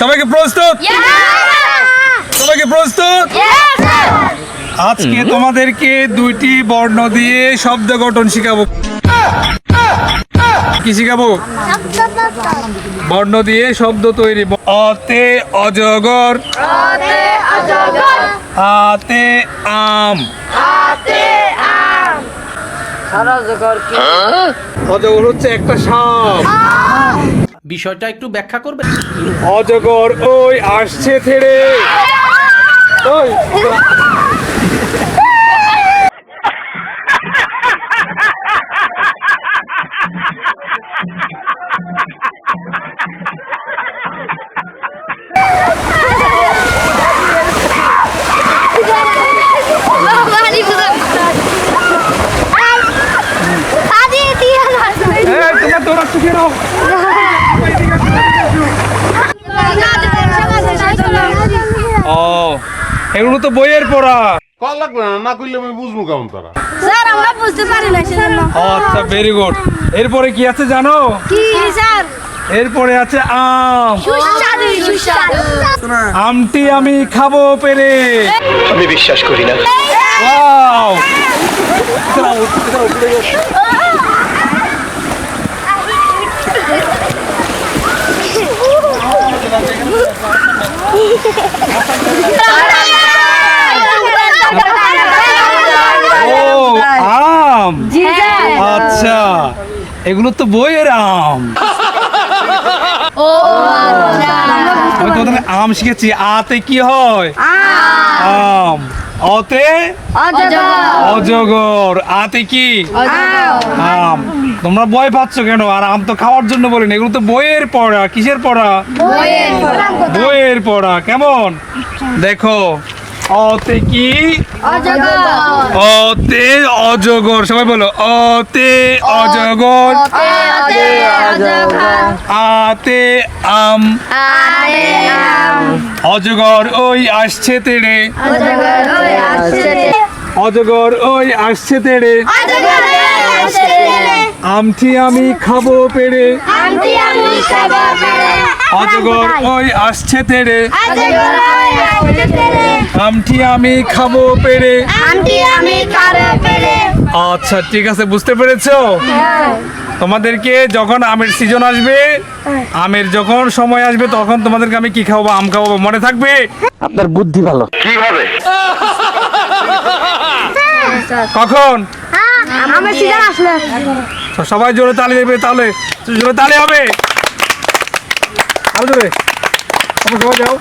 সবাইকে প্রস্তুত? সবাইকে প্রস্তুত? আজকে তোমাদেরকে দুইটি বর্ণ দিয়ে শব্দ গঠন শিখাবো। কি শিখাবো? বর্ণ দিয়ে শব্দ তৈরি। অতে অজগর। আতে আম। অজগর হচ্ছে একটা সাপ। বিষয়টা একটু ব্যাখ্যা করবেন অজগর ওই আসছে থেড়ে দৌড়াচ্ছ কেন ও এগুলো তো বইয়ের পড়া। কল লাগবে না না করলে আমি বুঝব কেমন তারা। স্যার আমরা বুঝতে পারি না সেজন্য আচ্ছা ভেরি গুড এরপরে কি আছে জানো? কি স্যার? এরপরে আছে আম। আমটি আমি খাব পেরে আমি বিশ্বাস করি না। ওয়াও আম। আচ্ছা এগুলো তো বইয়ের আম। আমি তোমাদের আম শিখেছি। আতে কি হয়? আম। অতে? অজগর। আতে কি? আম। তোমরা ভয় পাচ্ছ কেন? আর আম তো খাওয়ার জন্য বলিনি। এগুলো তো বইয়ের পড়া। কিসের পড়া। বইয়ের পড়া। কেমন? দেখো। অতে কি অতে অজগর সবাই বলো অতে অজগর। আতে আম। অজগর ওই আসছে তেড়ে। অজগর ওই আসছে তেড়ে। আমটি আমি খাব পেড়ে। অজগর ওই আসছে তেড়ে। আমটি আমি খাব পেড়ে। আমি কারে পেরে আচ্ছা ঠিক আছে বুঝতে পেরেছ? তোমাদেরকে যখন আমের সিজন আসবে আমের যখন সময় আসবে তখন তোমাদেরকে আমি কি খাওয়াবো আম খাওয়াবো মনে থাকবে? কীভাবে? কখন? আমার সিজন আসলে। সবাই জোরে তালি দেবে তাহলে জোরে তালি হবে। আরও জোরে তোমরা সবাই যাও